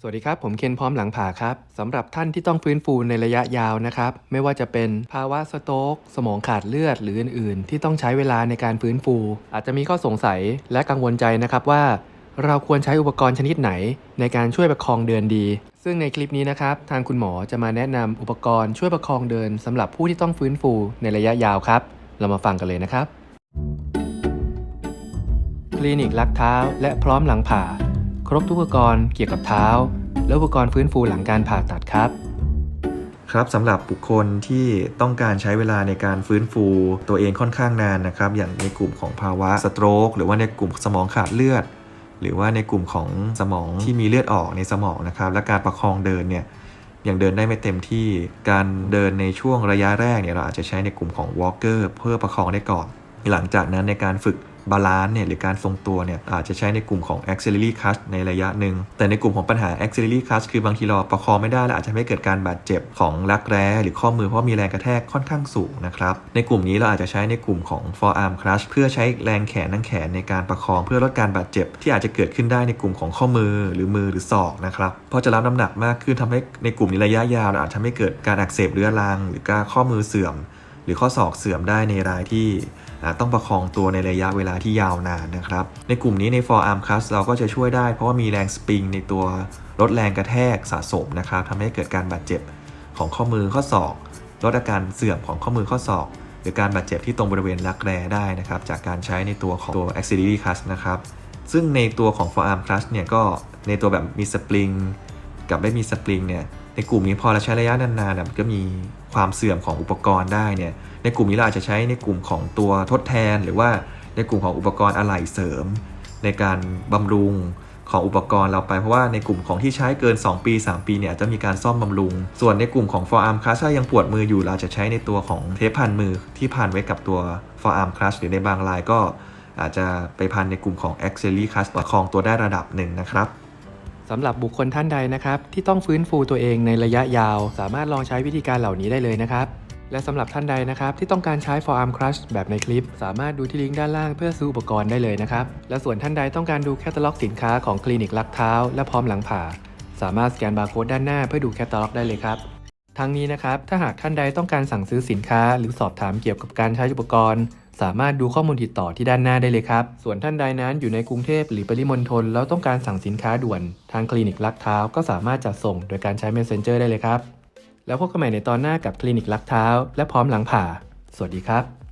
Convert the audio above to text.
สวัสดีครับ ผมเคนพร้อมหลังผ่าครับสำหรับท่านที่ต้องฟื้นฟูในระยะยาวนะครับ ไม่ว่าจะเป็นภาวะสโตกสมองขาดเลือดหรืออื่น ๆ ที่ต้องใช้เวลาในการฟื้นฟู อาจจะมีข้อสงสัยและกังวลใจนะครับว่า เราควรใช้อุปกรณ์ชนิดไหน ในการช่วยประคองเดินดี ซึ่งในคลิปนี้นะครับ ทางคุณหมอจะมาแนะนำอุปกรณ์ช่วยประคองเดินสำหรับผู้ที่ต้องฟื้นฟูในระยะยาวครับ เรามาฟังกันเลยนะครับคลินิกลักเท้า และพร้อมหลังผ่า ครบทุกอุปกรณ์เกี่ยวกับเท้า และอุปกรณ์ฟื้นฟูหลังการผ่าตัดครับ ครับสำหรับบุคคลที่ต้องการใช้เวลาในการฟื้นฟูตัวเองค่อนข้างนานนะครับ อย่างในกลุ่มของภาวะสโตรกหรือว่าในกลุ่มสมองขาดเลือด หรือว่าในกลุ่มของสมองที่มีเลือดออกในสมองนะครับ และการประคองเดินเนี่ยยังเดินได้ไม่เต็มที่การเดินในช่วงระยะแรกเนี่ยเราอาจจะใช้ในกลุ่มของ walker เพื่อประคองได้ก่อน หลังจากนั้นในการฝึก บาลานซ์เนี่ยหรือการทรงตัวเนี่ยอาจจะใช้ในกลุ่มของ auxiliary crutch ในระยะหนึ่ง แต่ในกลุ่มของปัญหา auxiliary crutch คือบางทีเราประคองไม่ได้และอาจจะทำให้เกิดการบาดเจ็บของรักแร้หรือข้อมือเพราะมีแรงกระแทกค่อนข้างสูงนะครับในกลุ่มนี้เราอาจจะใช้ในกลุ่มของ forearm crutch เพื่อใช้แรงแขนทั้งแขนในการประคองเพื่อลดการบาดเจ็บ ที่อาจจะเกิดขึ้นได้ในกลุ่มของข้อมือหรือมือหรือศอกนะครับเพราะจะรับน้ำหนักมากขึ้นทำให้ในกลุ่มนี้ระยะยาวเราอาจทำให้เกิดการอักเสบเรื้อรัง หรือการข้อมือเสื่อม หรือข้อศอกเสื่อมได้ในรายที่ต้องประคองตัวในระยะเวลาที่ยาวนานนะครับ ในกลุ่มนี้ใน forearm crust เราก็จะช่วยได้เพราะว่ามีแรงสปริงในตัวลดแรงกระแทกสะสมนะครับทำให้เกิดการบาดเจ็บของข้อมือข้อศอกลดอาการเสื่อมของข้อมือข้อศอก หรือการบาดเจ็บที่ตรงบริเวณรักแร้ได้นะครับ จากการใช้ในตัวของตัว auxiliary crust นะครับ ซึ่งในตัวของ forearm crust เนี่ยก็ในตัวแบบมีสปริงกับไม่มีสปริงเนี่ย ในกลุ่มนี้พอเราใช้ระยะนานๆเนี่ยมันก็มีความเสื่อมของอุปกรณ์ได้เนี่ยในกลุ่มนี้เราอาจจะใช้ในกลุ่มของตัวทดแทน หรือว่าในกลุ่มของอุปกรณ์อะไหล่เสริม ในการบำรุงของอุปกรณ์เราไปเพราะว่าในกลุ่มของที่ใช้เกิน 2 ปี 3 ปีเนี่ยอาจจะมีการซ่อมบำรุง ส่วนในกลุ่มของ forearm crush ถ้ายังปวดมืออยู่เราจะใช้ในตัวของเทปพันมือที่พันไว้กับตัว forearm crush หรือในบางรายก็อาจจะไปพันในกลุ่มของ auxiliary crush ประคองตัวได้ระดับหนึ่งนะครับ สำหรับบุคคลท่านใดนะครับ ที่ต้องฟื้นฟูตัวเองในระยะยาว สามารถลองใช้วิธีการเหล่านี้ได้เลยนะครับ และสำหรับท่านใดนะครับ ที่ต้องการใช้ forearm crush แบบในคลิป สามารถดูที่ลิงก์ด้านล่างเพื่อซื้ออุปกรณ์ได้เลยนะครับ และส่วนท่านใดต้องการดูแคตตาล็อกสินค้าของคลินิกลักเท้า และพร้อมหลังผ่า สามารถสแกนบาร์โค้ดด้านหน้าเพื่อดูแคตตาล็อกได้เลยครับ ทั้งนี้นะครับถ้าหากท่านใดต้องการสั่งซื้อสินค้า หรือสอบถามเกี่ยวกับการใช้อุปกรณ์ สามารถดูข้อมูลติดต่อที่ด้านหน้าได้เลยครับ ส่วนท่านใดนั้นอยู่ในกรุงเทพหรือปริมณฑลแล้วต้องการสั่งสินค้าด่วน ทางคลินิกลักเท้าก็สามารถจัดส่งโดยการใช้ Messenger ได้เลยครับ แล้วพบกันใหม่ในตอนหน้ากับคลินิกลักเท้า และพร้อมหลังผ่า สวัสดีครับ